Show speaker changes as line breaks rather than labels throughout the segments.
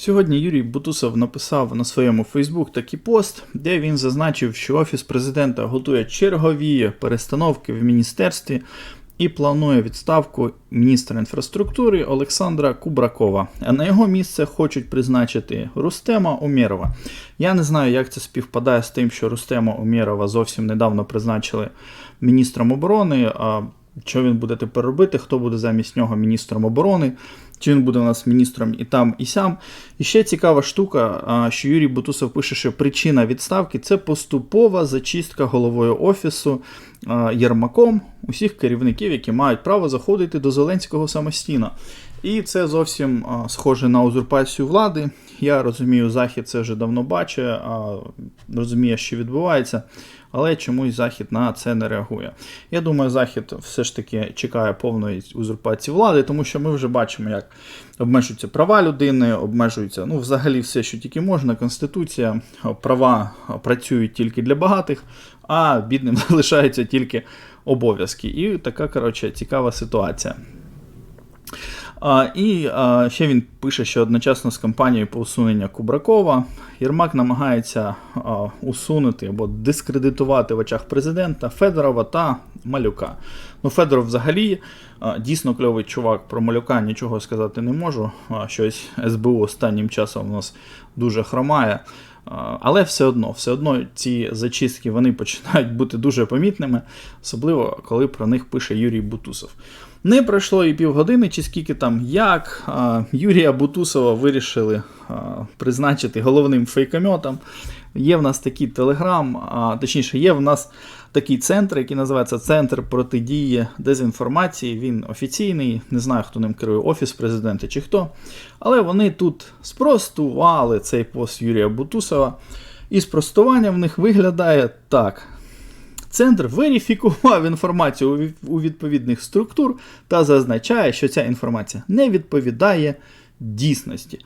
Сьогодні Юрій Бутусов написав на своєму Фейсбук такий пост, де він зазначив, що Офіс президента готує чергові перестановки в міністерстві і планує відставку міністра інфраструктури Олександра Кубракова. А на його місце хочуть призначити Рустема Умєрова. Я не знаю, як це співпадає з тим, що Рустема Умєрова зовсім недавно призначили міністром оборони. Що він буде тепер робити? Хто буде замість нього міністром оборони? Чи він буде у нас міністром і там, і сям. І ще цікава штука, що Юрій Бутусов пише, що причина відставки це поступова зачистка головою офісу Єрмаком усіх керівників, які мають право заходити до Зеленського самостійно. І це зовсім схоже на узурпацію влади. Я розумію, Захід це вже давно бачить, розуміє, що відбувається, але чомусь Захід на це не реагує. Я думаю, Захід все ж таки чекає повної узурпації влади, тому що ми вже бачимо, як обмежуються права людини, обмежуються ну, взагалі все, що тільки можна. Конституція, права працюють тільки для багатих, а бідним залишаються тільки обов'язки. І така, коротше, цікава ситуація. А, І а, ще він пише, що одночасно з кампанією по усуненню Кубракова Єрмак намагається а, усунути або дискредитувати в очах президента Федорова та Малюка. Ну, Федоров взагалі а, дійсно кльовий чувак про Малюка нічого сказати не можу. А, щось СБУ останнім часом у нас дуже хромає. Але все одно, все одно ці зачистки вони починають бути дуже помітними, особливо коли про них пише Юрій Бутусов. Не пройшло і півгодини, чи скільки там, як Юрія Бутусова вирішили призначити головним фейкометом. Є в нас такий телеграм, а точніше, є в нас такий центр, який називається Центр протидії дезінформації. Він офіційний, не знаю, хто ним керує, офіс президента чи хто. Але вони тут спростували цей пост Юрія Бутусова. І спростування в них виглядає так. Центр верифікував інформацію у відповідних структур та зазначає, що ця інформація не відповідає дійсності.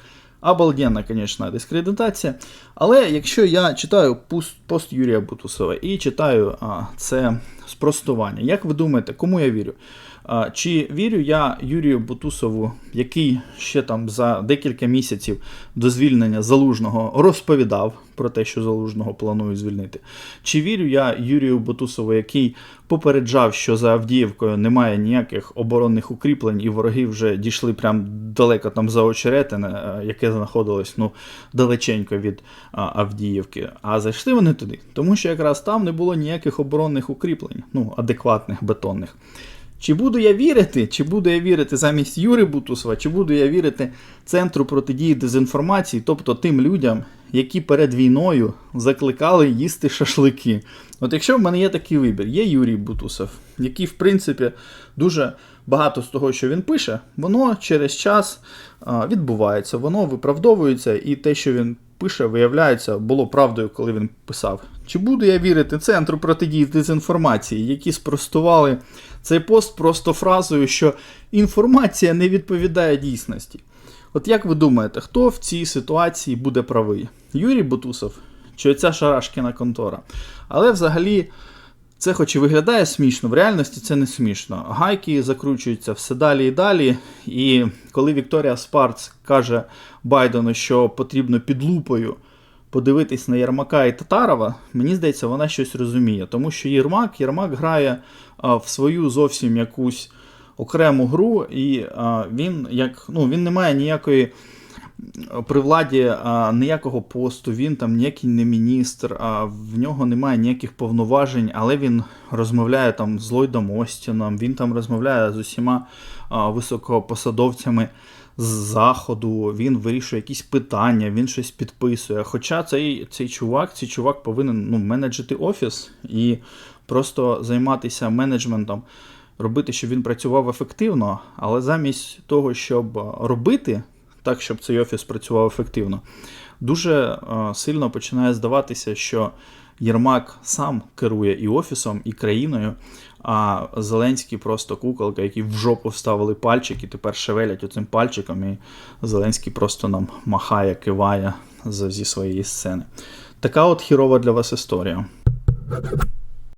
Обалденна, звісно, дискредитація. Але якщо я читаю пост Юрія Бутусова і читаю а, це спростування, як ви думаєте, кому я вірю? Чи вірю я Юрію Бутусову, який ще там за декілька місяців до звільнення залужного розповідав про те, що залужного планують звільнити? Чи вірю я Юрію Бутусову, який попереджав, що за Авдіївкою немає ніяких оборонних укріплень, і вороги вже дійшли прям далеко там за очеретине, яке знаходилось ну, далеченько від Авдіївки. А зайшли вони туди, тому що якраз там не було ніяких оборонних укріплень, ну, адекватних бетонних. Чи буду я вірити, чи буду я вірити замість Юри Бутусова, чи буду я вірити Центру протидії дезінформації, тобто тим людям, які перед війною закликали їсти шашлики. От якщо в мене є такий вибір, є Юрій Бутусов, який, в принципі, дуже багато з того, що він пише, воно через час відбувається, воно виправдовується, і те, що він пише, виявляється, було правдою, коли він писав. Чи буду я вірити Центру протидії дезінформації, які спростували цей пост просто фразою, що інформація не відповідає дійсності? От як ви думаєте, хто в цій ситуації буде правий? Юрій Бутусов чи оця Шарашкіна контора? Але взагалі. Це, хоч і виглядає смішно, в реальності це не смішно. Гайки закручуються все далі і далі. І коли Вікторія Спарц каже Байдену, що потрібно під лупою подивитись на Єрмака і Татарова, мені здається, вона щось розуміє. Тому що Єрмак Єрмак грає а, в свою зовсім якусь окрему гру, і а, він як, ну, він не має ніякої при владі а, ніякого посту, він там ніякий не міністр, а в нього немає ніяких повноважень, але він розмовляє там з Ллойдом Остіном, він там розмовляє з усіма а, високопосадовцями з заходу, він вирішує якісь питання, він щось підписує. Хоча цей цей чувак, цей чувак повинен ну, менеджити офіс і просто займатися менеджментом. Робити, щоб він працював ефективно, але замість того, щоб робити так, щоб цей офіс працював ефективно. Дуже е, сильно починає здаватися, що Єрмак сам керує і офісом, і країною, а Зеленський просто куколка, які в жопу вставили пальчик і тепер шевелять оцим пальчиком, і Зеленський просто нам махає, киває зі своєї сцени. Така от хірова для вас історія.